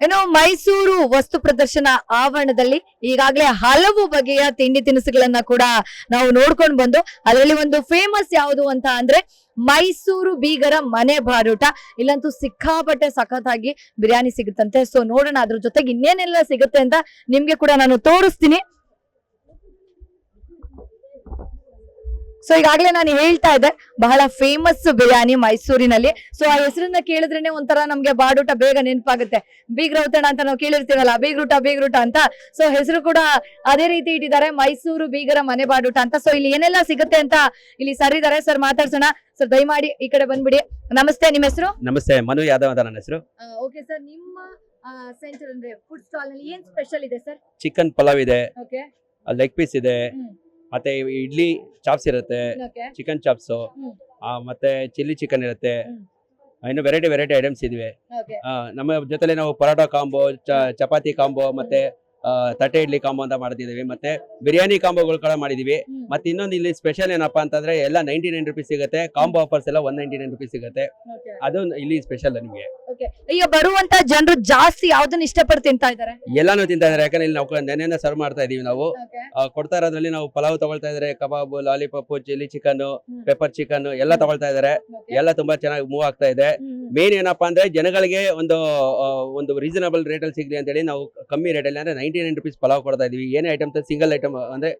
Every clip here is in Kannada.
ಇನ್ನು ಮೈಸೂರು ವಸ್ತು ಪ್ರದರ್ಶನ ಆವರಣದಲ್ಲಿ ಈಗಾಗಲೇ ಹಲವು ಬಗೆಯ ತಿಂಡಿ ತಿನಿಸುಗಳನ್ನ ಕೂಡ ನಾವು ನೋಡ್ಕೊಂಡು ಬಂದು ಅದರಲ್ಲಿ ಒಂದು ಫೇಮಸ್ ಯಾವುದು ಅಂತ ಅಂದ್ರೆ ಮೈಸೂರು ಬೀಗರ ಮನೆ ಬಾರೂಟ. ಇಲ್ಲಂತೂ ಸಿಕ್ಕಾಪಟ್ಟೆ ಸಖತ್ತಾಗಿ ಬಿರಿಯಾನಿ ಸಿಗುತ್ತಂತೆ. ಸೊ ನೋಡೋಣ, ಅದ್ರ ಜೊತೆಗೆ ಇನ್ನೇನೆಲ್ಲ ಸಿಗುತ್ತೆ ಅಂತ ನಿಮ್ಗೆ ಕೂಡ ನಾನು ತೋರಿಸ್ತೀನಿ. ಸೊ ಈಗಾಗಲೇ ನಾನು ಹೇಳ್ತಾ ಇದ್ದೆ ಬಹಳ ಫೇಮಸ್ ಬಿರಿಯಾನಿ ಮೈಸೂರಿನಲ್ಲಿ. ಸೊ ಆ ಹೆಸರನ್ನ ಕೇಳಿದ್ರೇನೆ ಒಂಥರ ನಮ್ಗೆ ಬಾಡೂಟ ಬೇಗ ನೆನಪಾಗುತ್ತೆ. ಬೀಗ್ರೌತಣ ಅಂತ ನಾವು ಕೇಳಿರ್ತೀವಲ್ಲ ಬೀಗ್ರೂಟ ಬೀಗ್ರೂಟ ಅಂತ. ಸೊ ಹೆಸರು ಕೂಡ ಅದೇ ರೀತಿ ಇಟ್ಟಿದ್ದಾರೆ ಮೈಸೂರು ಬೀಗರ ಮನೆ ಬಾಡೂಟ ಅಂತ. ಸೊ ಇಲ್ಲಿ ಏನೆಲ್ಲ ಸಿಗುತ್ತೆ ಅಂತ ಇಲ್ಲಿ ಸರ್ ಇದಾರೆ ಸರ್ ಮಾತಾಡ್ಸೋಣ. ಸರ್ ದಯಮಾಡಿ ಈ ಕಡೆ ಬಂದ್ಬಿಡಿ. ನಮಸ್ತೆ ನಿಮ್ಮ ಹೆಸರು? ನಮಸ್ತೆ ಮನು ಯಾದವ್ ಅಂತ ನನ್ನ ಹೆಸರು. ಓಕೆ ಸರ್ ನಿಮ್ಮ ಸೆಂಟರ್ ಅಂದ್ರೆ ಫುಡ್ ಸ್ಟಾಲ್ನಲ್ಲಿ ಏನ್ ಸ್ಪೆಷಲ್ ಇದೆ ಸರ್ ಚಿಕನ್ ಪಲಾವ್ ಇದೆ ಓಕೆ ಲೆಗ್ ಪೀಸ್ ಇದೆ. ಮತ್ತೆ ಇಡ್ಲಿ ಚಾಪ್ಸ್ ಇರುತ್ತೆ ಚಿಕನ್ ಚಾಪ್ಸ್. ಮತ್ತೆ ಚಿಲ್ಲಿ ಚಿಕನ್ ಇರುತ್ತೆ. ಇನ್ನು ವೆರೈಟಿ ವೆರೈಟಿ ಐಟಮ್ಸ್ ಇದಿವೆ. ನಮ್ಮ ಜೊತೆಲಿ ನಾವು ಪರೋಟ ಕಾಂಬೋ ಚಪಾತಿ ಕಾಂಬೋ ಮತ್ತೆ ತಟ್ಟೆ ಇಡ್ಲಿ ಕಾಂಬೋ ಅಂತ ಮಾಡ್ತಿದೀವಿ ಮತ್ತೆ ಬಿರಿಯಾನಿ ಕಾಂಬೋಗಳು ಕೂಡ ಮಾಡಿದೀವಿ. ಮತ್ತೆ ಇನ್ನೊಂದು ಇಲ್ಲಿ ಸ್ಪೆಷಲ್ ಏನಪ್ಪಾ ಅಂತಂದ್ರೆ ಎಲ್ಲ ನೈಂಟಿ ನೈನ್ ರುಪೀಸ್ ಸಿಗುತ್ತೆ. ಕಾಂಬೋ ಆಫರ್ಸ್ ಎಲ್ಲ ಒನ್ ನೈಂಟಿ ನೈನ್ ರುಪೀಸ್ ಸಿಗುತ್ತೆ ಅದು ಇಲ್ಲಿ ಸ್ಪೆಷಲ್ ನಿಮಗೆ. ಈಗ ಬರುವಂತ ಜನರು ಜಾಸ್ತಿ ಯಾವ್ದನ್ನ ಇಷ್ಟಪಟ್ಟು ತಿಂತಾ ಇದಾರೆ? ಎಲ್ಲಾನು ತಿಂತಾ ಇದಾರೆ. ಯಾಕಂದ್ರೆ ಇಲ್ಲಿ ನಾವು ನೆನೆಯಿಂದ ಸರ್ವ್ ಮಾಡ್ತಾ ಇದೀವಿ ನಾವು. ಆ, ಕೊಡ್ತಾ ಇರೋದ್ರಲ್ಲಿ ನಾವು ಪಲಾವ್ ತಗೊಳ್ತಾ ಇದಾರೆ. Kebab lollipop chilli chicken. Pepper chicken ಎಲ್ಲ ತಗೊಳ್ತಾ ಇದಾರೆ. ಎಲ್ಲ ತುಂಬಾ ಚೆನ್ನಾಗಿ ಮೂವ್ ಆಗ್ತಾ ಇದೆ. ಮೇನ್ ಏನಪ್ಪಾ ಅಂದ್ರೆ ಜನಗಳಿಗೆ ಒಂದು ಆ, ಒಂದು ರೀಸನಬಲ್ ರೇಟ್ ಅಲ್ಲಿ ಸಿಗ್ಲಿ ಅಂತೇಳಿ ನಾವು ಕಮ್ಮಿ ರೇಟ್ ಅಲ್ಲಿ ಅಂದ್ರೆ ನೈಂಟಿ ನೈನ್ ರುಪೀಸ್ ಪಲಾವ್ ಕೊಡ್ತಾ ಇದೀವಿ. ಏನೇ ಐಟಮ್ ಸಿಂಗಲ್ ಐಟಮ್ ಅಂದ್ರೆ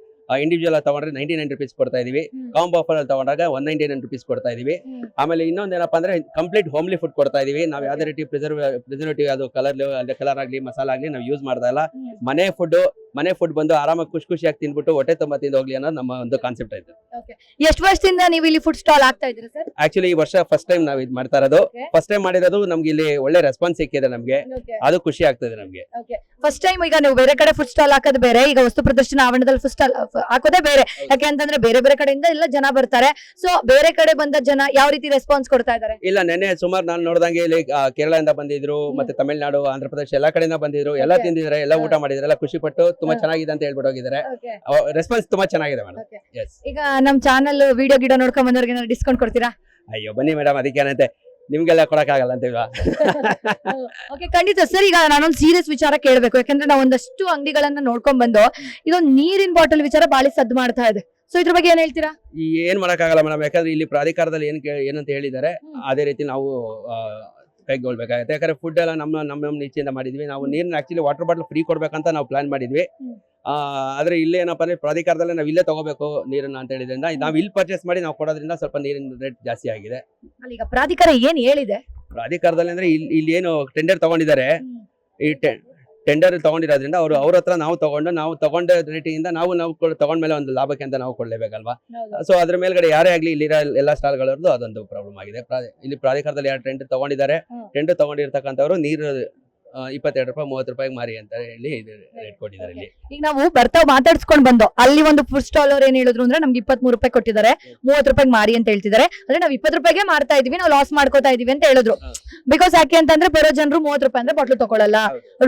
ಇಂಡಿವಿಜುವಲ್ ತಗೊಂಡ್ರೆ ನೈಂಟಿ ನೈನ್ ರುಪೀಸ್ ಕೊಡ್ತಾ ಇದೀವಿ. ಕಾಂಬ್ ಆಫರ್ ಅಲ್ಲಿ ತಗೊಂಡಾಗ ಒನ್ ನೈಂಟಿ ನೈನ್ ರುಪೀಸ್ ಕೊಡ್ತಾ ಇದೀವಿ. ಆಮೇಲೆ ಇನ್ನೊಂದು ಏನಪ್ಪಾ ಅಂದ್ರೆ ಕಂಪ್ಲೀಟ್ ಹೋಮ್ಲಿ ಫುಡ್ ಕೊಡ್ತಾ ಇದೀವಿ. ನಾವು ಯಾವ್ದೇ ರೀತಿ ಪ್ರಿಸರ್ವ್ ಪ್ರಿಸರ್ವೇಟಿವ್ ಅದು ಕಲರ್ ಕಲರ್ ಆಗ್ಲಿ ಮಸಾಲ ಆಗ್ಲಿ ನಾವು ಯೂಸ್ ಮಾಡ್ತಾ ಇಲ್ಲ. ಮನೆ ಫುಡ್ ಮನೆ ಫುಡ್ ಬಂದು ಆರಾಮಾಗಿ ಖುಷಿ ಖುಷಿಯಾಗಿ ತಿನ್ಬಿಟ್ಟು ಹೊಟ್ಟೆ ತುಂಬ ತಿಂದು ಹೋಗ್ಲಿ ಅನ್ನೋ ನಮ್ಮ ಒಂದು ಕಾನ್ಸೆಪ್ಟ್ ಆಯ್ತು. ಎಷ್ಟು ವರ್ಷದಿಂದ ನೀವು ಇಲ್ಲಿ ಫುಡ್ ಸ್ಟಾಲ್ ಆಗ್ತಾ ಇದ್ರಿ ಸರ್? ಆಕ್ಚುಲಿ ಈ ವರ್ಷ ಫಸ್ಟ್ ಟೈಮ್ ನಾವು ಇದು ಮಾಡ್ತಾ ಇರೋದು. ಫಸ್ಟ್ ಟೈಮ್ ಮಾಡಿರೋದು ನಮ್ಗೆ ಇಲ್ಲಿ ಒಳ್ಳೆ ರೆಸ್ಪಾನ್ಸ್ ಸಿಕ್ಕಿದೆ ನಮ್ಗೆ. ಅದು ಖುಷಿ ಆಗ್ತದೆ ನಮ್ಗೆ. ಫಸ್ಟ್ ಟೈಮ್ ಈಗ ನೀವು ಬೇರೆ ಕಡೆ ಫುಡ್ ಸ್ಟಾಲ್ ಹಾಕೋದು ಬೇರೆ ಈಗ ವಸ್ತು ಪ್ರದರ್ಶನ ಆವರಣದಲ್ಲಿ ಫುಡ್ ಸ್ಟಾಲ್ ಹಾಕೋದೇ ಬೇರೆ. ಯಾಕೆ ಅಂತಂದ್ರೆ ಬೇರೆ ಬೇರೆ ಕಡೆಯಿಂದ ಎಲ್ಲ ಜನ ಬರ್ತಾರೆ. ಸೊ ಬೇರೆ ಕಡೆ ಬಂದ ಜನ ಯಾವ ರೀತಿ ರೆಸ್ಪಾನ್ಸ್ ಕೊಡ್ತಾ ಇದಾರೆ ಇಲ್ಲ ನೆನ್ನೆ ಸುಮಾರು ನಾನು ನೋಡ್ದಂಗೆ ಇಲ್ಲಿ ಆ, ಕೇರಳದಿಂದ ಬಂದಿದ್ರು ಮತ್ತೆ ತಮಿಳ್ನಾಡು ಆಂಧ್ರಪ್ರದೇಶ ಎಲ್ಲಾ ಕಡೆಯಿಂದ ಬಂದಿದ್ರು ಎಲ್ಲ Okay. ತಿಂದಿದ್ದಾರೆ ಎಲ್ಲ ಊಟ. ಮಾಡಿದ್ರೆ ಎಲ್ಲ ಖುಷಿ ಪಟ್ಟು ತುಂಬಾ. ಚೆನ್ನಾಗಿದೆ ಅಂತ ಹೇಳ್ಬಿಟ್ಟು ಹೋಗಿದ್ದಾರೆ. ರೆಸ್ಪಾನ್ಸ್ ತುಂಬಾ ಚೆನ್ನಾಗಿದೆ ಮೇಡಮ್ Okay. ಎಸ್ ಈಗ ನಮ್ ಚಾನಲ್ ವಿಡಿಯೋ ಗಿಡ ನೋಡ್ಕೊಂಡ್ ಬಂದವರಿಗೆ ಡಿಸ್ಕೌಂಟ್ ಕೊಡ್ತೀರಾ? ಅಯ್ಯೋ ಬನ್ನಿ ಮೇಡಮ್ ಅದಕ್ಕೇನಂತೆ ನಿಮ್ಗೆಲ್ಲ ಕೊಡಕ್ಕಾಗಲ್ಲ ಅಂತ ಓಕೆ ಖಂಡಿತ ಸರ್ ಈಗ ನಾನೊಂದು ಸೀರಿಯಸ್ ವಿಚಾರ ಕೇಳಬೇಕು. ಯಾಕಂದ್ರೆ ನಾವು ಒಂದಷ್ಟು ಅಂಗಡಿಗಳನ್ನ ನೋಡ್ಕೊಂಡ್ ಬಂದು ಇದೊಂದು ನೀರಿನ ಬಾಟಲ್ ವಿಚಾರ ಬಾಳಿ ಸದ್ದು ಮಾಡ್ತಾ ಇದೆ. ಸೊ ಇದ್ರ ಬಗ್ಗೆ ಏನ್ ಹೇಳ್ತೀರಾ? ಏನ್ ಮಾಡಕ್ಕಾಗಲ್ಲ ಮೇಡಮ್ ಯಾಕಂದ್ರೆ ಇಲ್ಲಿ ಪ್ರಾಧಿಕಾರದಲ್ಲಿ ಏನ್ ಕೇ- ಏನಂತ ಹೇಳಿದ್ದಾರೆ ಅದೇ ರೀತಿ ನಾವು ಕೈಗೊಳ್ಬೇಕಾಗುತ್ತೆ ಯಾಕಂದ್ರೆ ಫುಡ್ ಎಲ್ಲ ನಮ್ಮ ನಮ್ಮ ನಮ್ಮ ಇಚ್ಛೆಯಿಂದ ಮಾಡಿದ್ವಿ. ನಾವು ನೀರ್ನ ಆಕ್ಚುಲಿ ವಾಟರ್ ಬಾಟಲ್ ಫ್ರೀ ಕೊಡ್ಬೇಕಂತ ನಾವು ಪ್ಲಾನ್ ಮಾಡಿದ್ವಿ. ಹ್ಮ್. ಆ, ಆದ್ರೆ ಇಲ್ಲೇ ಏನಪ್ಪಾ ಅಂದ್ರೆ ಪ್ರಾಧಿಕಾರದಲ್ಲೇ ನಾವು ಇಲ್ಲೇ ತಗೋಬೇಕು ನೀರನ್ನ ಅಂತ ಹೇಳಿದ್ರಿಂದ ನಾವು ಇಲ್ಲಿ ಪರ್ಚೇಸ್ ಮಾಡಿ ನಾವು ಕೊಡೋದ್ರಿಂದ ಸ್ವಲ್ಪ ನೀರಿನ ರೇಟ್ ಜಾಸ್ತಿ ಆಗಿದೆ. ಈಗ ಪ್ರಾಧಿಕಾರ ಏನು ಹೇಳಿದೆ? ಪ್ರಾಧಿಕಾರದಲ್ಲಿ ಅಂದ್ರೆ ಇಲ್ಲಿ ಇಲ್ಲಿ ಏನು ಟೆಂಡರ್ ತಗೊಂಡಿದ್ದಾರೆ. ಈ ಟೆಂಡರ್ ತಗೊಂಡಿರೋದ್ರಿಂದ ಅವರು ಅವ್ರ ಹತ್ರ ನಾವು ತಗೊಂಡು ನಾವು ತಗೊಂಡ ರೇಟಿಂದ ನಾವು ನಾವು ತಗೊಂಡ ಮೇಲೆ ಒಂದು ಲಾಭಕ್ಕೆ ಅಂತ ನಾವು ಕೊಡ್ಲೇಬೇಕಲ್ವಾ? ಸೊ ಅದ್ರ ಮೇಲ್ಗಡೆ ಯಾರೇ ಆಗಲಿ ಇಲ್ಲಿರೋ ಎಲ್ಲ ಸ್ಟಾಲ್ಗಳದ್ದು ಅದೊಂದು ಪ್ರಾಬ್ಲಮ್ ಆಗಿದೆ. ಇಲ್ಲಿ ಪ್ರಾಧಿಕಾರದಲ್ಲಿ ಯಾರು ಟೆಂಡರ್ ತಗೊಂಡಿದ್ದಾರೆ ಟೆಂಡರ್ ತಗೊಂಡಿರ್ತಕ್ಕಂಥವ್ರು ನೀರು ಇಪ್ಪತ್ತೆರಡು ರೂಪಾಯಿ ಮೂವತ್ತು ರೂಪಾಯಿಗೆ ಮಾರಿ ಅಂತ ಹೇಳಿ ರೇಟ್ ಕೊಟ್ಟಿದ್ದಾರೆ ಇಲ್ಲಿ ಈಗ ನಾವು ಬರ್ತಾ ಮಾತಾಡ್ಸ್ಕೊಂಡ್ ಬಂದು ಅಲ್ಲಿ ಒಂದು ಫುಡ್ ಸ್ಟಾಲ್ ಅವ್ರು ಏನ್ ಹೇಳಿದ್ರು ಅಂದ್ರೆ ನಮ್ಗೆ ಇಪ್ಪತ್ತ್ ಮೂರು ರೂಪಾಯಿ ಕೊಟ್ಟಿದ್ದಾರೆ ಮೂವತ್ ರೂಪಾಯಿ ಮಾರಿ ಅಂತ ಹೇಳ್ತಿದ್ದಾರೆ. ಅಂದ್ರೆ ನಾವು ಇಪ್ಪತ್ತು ರೂಪಾಯಿಗೆ ಮಾರ್ತಾ ಇದೀವಿ ನಾವು ಲಾಸ್ ಮಾಡ್ಕೋತಾ ಇದೀವಿ ಅಂತ ಹೇಳಿದ್ರು. ಬಿಕಾಸ್ ಯಾಕೆ ಅಂತಂದ್ರೆ ಬೇರೆ ಜನರು ಮೂವತ್ ರೂಪಾಯಿ ಅಂದ್ರೆ ಬಾಟ್ಲು ತಗೊಳ್ಳಲ್ಲ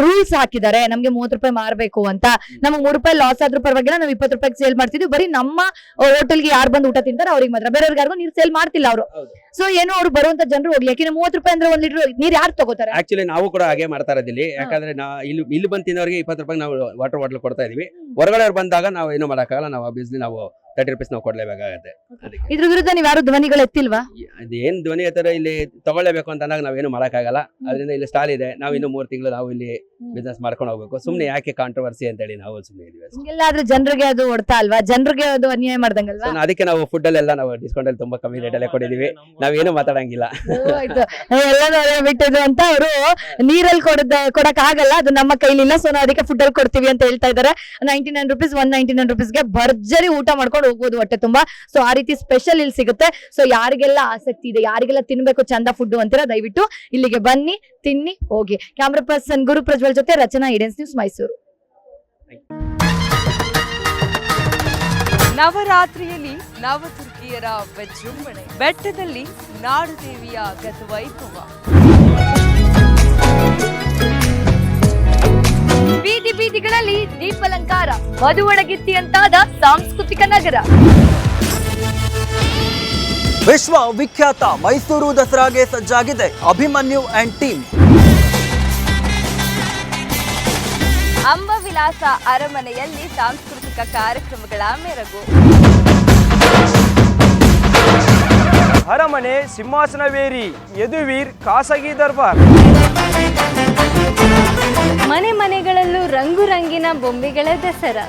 ರೂಲ್ಸ್ ಹಾಕಿದ್ದಾರೆ ನಮ್ಗೆ ಮೂವತ್ ರೂಪಾಯಿ ಮಾರ್ಬೇಕು ಅಂತ. ನಮ್ಗೆ ಮೂರ್ ರೂಪಾಯಿ ಲಾಸ್ ಆದ್ರೂ ಪರವಾಗಿಲ್ಲ ನಾವು ಇಪ್ಪತ್ತು ರೂಪಾಯಿ ಸೇಲ್ ಮಾಡ್ತಿದ್ವಿ. ಬರೀ ನಮ್ಮ ಹೋಟೆಲ್ಗೆ ಯಾರು ಬಂದು ಊಟ ತಿಂತಾರೆ ಅವ್ರಿಗೆ ಮಾತ್ರ. ಬೇರೆಯವ್ರಿಗೆ ಯಾರಿಗೂ ನೀರು ಸೇಲ್ ಮಾಡ್ತಿಲ್ಲ ಅವರು. ಸೊ ಏನೋ ಅವ್ರು ಬರುವಂತ ಜನರು ಹೋಗ್ಲಿ. ಯಾಕೆ ಮೂವತ್ ರೂಪಾಯಿ ಅಂದ್ರೆ ಒಂದ್ ಲೀಟರ್ ನೀರ್ ಯಾರು ತಗೋತಾರೆ? ಆಕ್ಚುಲಿ ನಾವು ಕೂಡ ಹಾಗೆ ಮಾಡ್ತಾ ಇರೋದು ಇಲ್ಲಿ. ಯಾಕಂದ್ರೆ ನಾ ಇಲ್ಲಿ ಇಲ್ಲಿ ಬಂದು ತಿನ್ನೋರಿಗೆ ಇಪ್ಪತ್ತು ರೂಪಾಯಿ ನಾವು ವಾಟರ್ ಬಾಟಲ್ ಕೊಡ್ತಾ ಇದೀವಿ. ಹೊರಗಡೆ ಅವ್ರು ಬಂದಾಗ ನಾವು ಏನು ಮಾಡಕ್ಕಾಗಲ್ಲ. ನಾವು ಬಿಸ್ಲಿ ನಾವು ತರ್ಟಿ ರುಪೀಸ್ ನಾವು ಕೊಡ್ಲೇಬೇಕಾಗತ್ತೆ. ಅದಕ್ಕೆ. ಇದ್ರ ವಿರುದ್ಧ ನೀವು ಯಾರು ಧ್ವನಿಗಳು ಎತ್ತಿಲ್ವಾ? ಅದೇನ್ ಧ್ವನಿ ಎತ್ತರ ಇಲ್ಲಿ ತಗೊಳ್ಳೇಬೇಕು ಅಂತ ಅಂದಾಗ ನಾವೇನು ಮಾಡಕ್ಕಾಗಲ್ಲ. ಅದರಿಂದ ಇಲ್ಲಿ ಸ್ಟಾಲ್ ಇದೆ. ನಾವು ಇನ್ನು ಮೂರು ತಿಂಗಳು ನಾವು ಇಲ್ಲಿ ಬಿಸ್ನೆಸ್ ಮಾಡ್ಕೊಂಡು ಹೋಗ್ಬೇಕು. ಸುಮ್ನೆ ಯಾಕೆ ಕಾಂಟ್ರವರ್ಸಿ ಅಂತ ಹೇಳಿ ನಾವು ಸುಮ್ನೆ ಇದೀವಿ ಅಷ್ಟೇ. ಜನರಿಗೆ ಅದು ಹೊಡ್ತಾ ಅಲ್ವಾ? ಜನರಿಗೆ ಅದು ಅನ್ಯಾಯ ಮಾಡ್ದಂಗಲ್ವಾ? So, ಅದಕ್ಕೆ ನಾವು ಫುಡ್ ಅಲ್ಲೆಲ್ಲ ನಾವು ಡಿಸ್ಕೌಂಟ್ ಅಲ್ಲಿ ತುಂಬಾ ಕಮ್ಮಿ ರೇಟ್ ಅಲ್ಲೇ ಕೊಟ್ಟಿದೀವಿ. ನಾವೇನು ಮಾತಾಡಂಗಿಲ್ಲ. ಬಿಟ್ಟಿದ್ರು ಎಲ್ಲಾನು ಅಂತ ಅವರು ನೀರಲ್ಲಿ ಕೊಡದ ಕೊಡಕ್ ಆಗಲ್ಲ ಅದು ನಮ್ಮ ಕೈಲಿಲ್ಲ. ಸೊ ನಾವು ಅದಕ್ಕೆ ಫುಡ್ ಅಲ್ಲಿ ಕೊಡ್ತೀವಿ ಅಂತ ಹೇಳ್ತಾ ಇದಾರೆ. Ninety nine rupees one ninety nine ರುಪೀಸ್ಗೆ ಭರ್ಜರಿ ಊಟ ಮಾಡ್ಕೊಂಡು ಹೋಗ್ಬೋದು ಹೊಟ್ಟೆ ತುಂಬಾ. ಸೊ ಆ ರೀತಿ ಸ್ಪೆಷಲ್ ಇಲ್ಲಿ ಸಿಗುತ್ತೆ. ಸೊ ಯಾರಿಗೆಲ್ಲ ಆಸಕ್ತಿ ಇದೆ, ಯಾರಿಗೆಲ್ಲ ತಿನ್ಬೇಕು ಚಂದ ಫುಡ್ ಅಂತೀರಾ, ದಯವಿಟ್ಟು ಇಲ್ಲಿಗೆ ಬನ್ನಿ, ತಿನ್ನಿ, ಹೋಗಿ. ಕ್ಯಾಮ್ರಾ ಪರ್ಸನ್ ಗುರು ಪ್ರಜ್ವಲ್ ಜೊತೆ ರಚನಾ ಇಡೆನ್ಸ್ ನ್ಯೂಸ್ ಮೈಸೂರು ನವರಾತ್ರಿಯಲ್ಲಿ ನವದುರ್ಗಿಯರ ವಿಜೃಂಭಣೆ. ಬೆಟ್ಟದಲ್ಲಿ ನಾಡುದೇವಿಯ ಗತವೈಭವ ಬೀದಿ ಬೀದಿಗಳಲ್ಲಿ ದೀಪಲಂಕಾರ ಮಧುವಣಗಿತ್ತಿಯಂತಾದ ಸಾಂಸ್ಕೃತಿಕ ನಗರ. ವಿಶ್ವ ವಿಖ್ಯಾತ ಮೈಸೂರು ದಸರಾಗೆ ಸಜ್ಜಾಗಿದೆ ಅಭಿಮನ್ಯು ಅಂಡ್ ಟೀಮ್. ಅಂಬವಿಲಾಸ ಅರಮನೆಯಲ್ಲಿ ಸಾಂಸ್ಕೃತಿಕ ಕಾರ್ಯಕ್ರಮಗಳ ಮೆರಗು. ಅರಮನೆ ಸಿಂಹಾಸನವೇರಿ ಯದುವೀರ್ ಖಾಸಗಿ ದರ್ಬಾರ್. ಮನೆ ಮನೆಗಳಲ್ಲೂ ರಂಗು ರಂಗಿನ ಬೊಂಬೆಗಳ ದಸರಾ.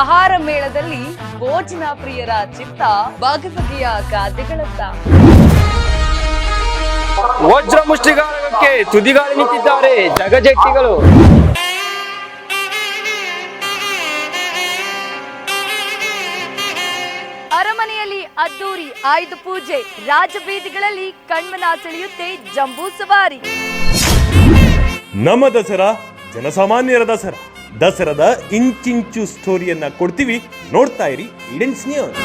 ಆಹಾರ ಮೇಳದಲ್ಲಿ ಭೋಜನ ಪ್ರಿಯರ ಚಿತ್ತ ಬಗೆ ಬಗೆಯ ಖಾದ್ಯಗಳತ್ತ ವಜ್ರ ಮುಷ್ಟಿಗಾರಕ್ಕೆ ತುದಿಗಾಲಿ ನಿಂತಿದ್ದಾರೆ ಜಗಜೆಟ್ಟಿಗಳು. ಅರಮನೆಯಲ್ಲಿ ಅದ್ದೂರಿ ಆಯುಧ ಪೂಜೆ ರಾಜಬೀದಿಗಳಲ್ಲಿ ಕಣ್ಮನ ಸೆಳೆಯುತ್ತೆ ಜಂಬೂ ಸವಾರಿ. ನಮ್ಮ ದಸರಾ ಜನಸಾಮಾನ್ಯರ ದಸರಾ. ದಸರಾದ ಇಂಚಿಂಚು ಸ್ಟೋರಿಯನ್ನ ಕೊಡ್ತೀವಿ. ನೋಡ್ತಾ ಇರಿ ಇಡೆನ್ಸ್ ನ್ಯೂಸ್